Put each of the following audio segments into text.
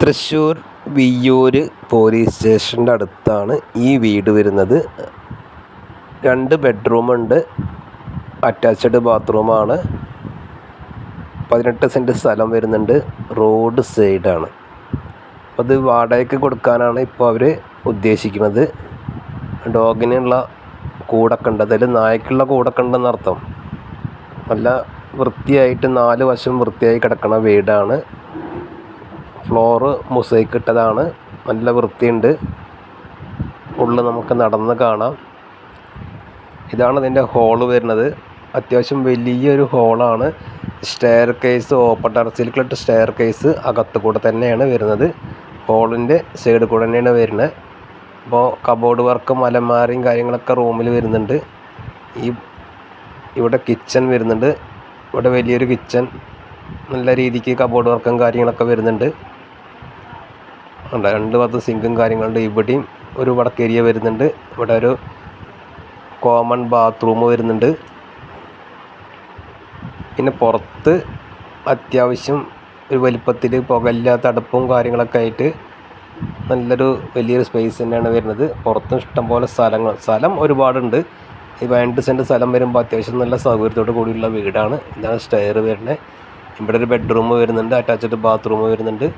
Thrissur Viyyur police സ്റ്റേഷന്റെ അടുത്താണ് ഈ വീട് വരുന്നത്. രണ്ട് ബെഡ്റൂമുണ്ട്. അറ്റാച്ച്ഡ് ബാത്റൂമാണ്. പതിനെട്ട് സെന്റ് സ്ഥലം വരുന്നുണ്ട്. റോഡ് സൈഡാണ്. അത് വാടകയ്ക്ക് കൊടുക്കാനാണ് ഇപ്പോൾ അവർ ഉദ്ദേശിക്കുന്നത്. ഡോഗിനുള്ള കൂടൊക്കെ ഉണ്ട്. അതിൽ നായ്ക്കുള്ള കൂടൊക്കെ നല്ല വൃത്തിയായിട്ട് നാല് വശം വൃത്തിയായി കിടക്കുന്ന വീടാണ്. ഫ്ലോറ് മൊസൈക്ക് ഇട്ടതാണ്. നല്ല വൃത്തിയുണ്ട്. ഉള്ളിൽ നമുക്ക് നടന്ന് കാണാം. ഇതാണ് ഇതിന്റെ ഹോൾ വരുന്നത്. അത്യാവശ്യം വലിയൊരു ഹോളാണ് സ്റ്റെയർ കേസ് ഓപ്പൺ ടെറസിലേക്കുള്ള സ്റ്റെയർ കേസ് അകത്ത് കൂടെ തന്നെയാണ് വരുന്നത്. ഹോളിന്റെ സൈഡ് കൂടെ തന്നെയാണ് വരുന്നത്. അപ്പോൾ കബോർഡ് വർക്കും അലമാരയും കാര്യങ്ങളൊക്കെ റൂമിൽ വരുന്നുണ്ട്. ഈ ഇവിടെ കിച്ചൺ വരുന്നുണ്ട്. ഇവിടെ വലിയൊരു കിച്ചൺ നല്ല രീതിക്ക് കബോർഡ് വർക്കും കാര്യങ്ങളൊക്കെ വരുന്നുണ്ട്. ഉണ്ട്? രണ്ട് ഭാഗത്ത് സിങ്കും കാര്യങ്ങളുണ്ട്. ഇവിടെയും ഒരു വടക്കേരിയ വരുന്നുണ്ട്. ഇവിടെ ഒരു കോമൺ ബാത്റൂം വരുന്നുണ്ട്. പിന്നെ പുറത്ത് അത്യാവശ്യം ഒരു വലിപ്പത്തിൽ പുകയില്ലാത്ത അടുപ്പും കാര്യങ്ങളൊക്കെ ആയിട്ട് നല്ലൊരു വലിയൊരു സ്പേസ് തന്നെയാണ് വരുന്നത്. പുറത്തും ഇഷ്ടംപോലെ സ്ഥലങ്ങൾ സ്ഥലം ഒരുപാടുണ്ട്. ഈ രണ്ട് സെന്റ് സ്ഥലം വരുമ്പോൾ അത്യാവശ്യം നല്ല സൗകര്യത്തോട് കൂടിയുള്ള വീടാണ്. ഇതാണ് സ്റ്റെയർ വരുന്നത്. ഇവിടെ ഒരു ബെഡ്റൂം വരുന്നുണ്ട്. അറ്റാച്ച്ഡ് ബാത്റൂം വരുന്നുണ്ട്.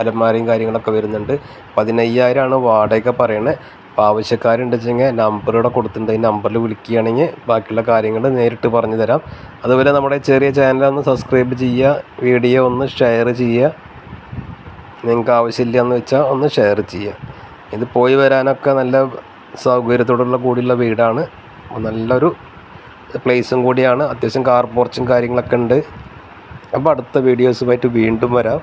അലമാരയും കാര്യങ്ങളൊക്കെ വരുന്നുണ്ട്. പതിനയ്യായിരമാണ് വാടക പറയണത് അപ്പോൾ ആവശ്യക്കാരുണ്ട് വെച്ചെങ്കിൽ നമ്പർ ഇവിടെ കൊടുത്തിട്ടുണ്ട്. ഈ നമ്പറിൽ വിളിക്കുകയാണെങ്കിൽ ബാക്കിയുള്ള കാര്യങ്ങൾ നേരിട്ട് പറഞ്ഞു തരാം. അതുപോലെ നമ്മുടെ ചെറിയ ചാനൽ ഒന്ന് സബ്സ്ക്രൈബ് ചെയ്യുക വീഡിയോ ഒന്ന് ഷെയർ ചെയ്യുക. നിങ്ങൾക്ക് ആവശ്യമില്ല എന്ന് വെച്ചാൽ ഒന്ന് ഷെയർ ചെയ്യുക. ഇത് പോയി വരാനൊക്കെ നല്ല സൗകര്യത്തോടുള്ള കൂടിയുള്ള വീടാണ്. നല്ലൊരു പ്ലേസും കൂടിയാണ്. അത്യാവശ്യം കാർ പോർച്ചും കാര്യങ്ങളൊക്കെ ഉണ്ട്. അപ്പോൾ അടുത്ത വീഡിയോസുമായിട്ട് വീണ്ടും വരാം.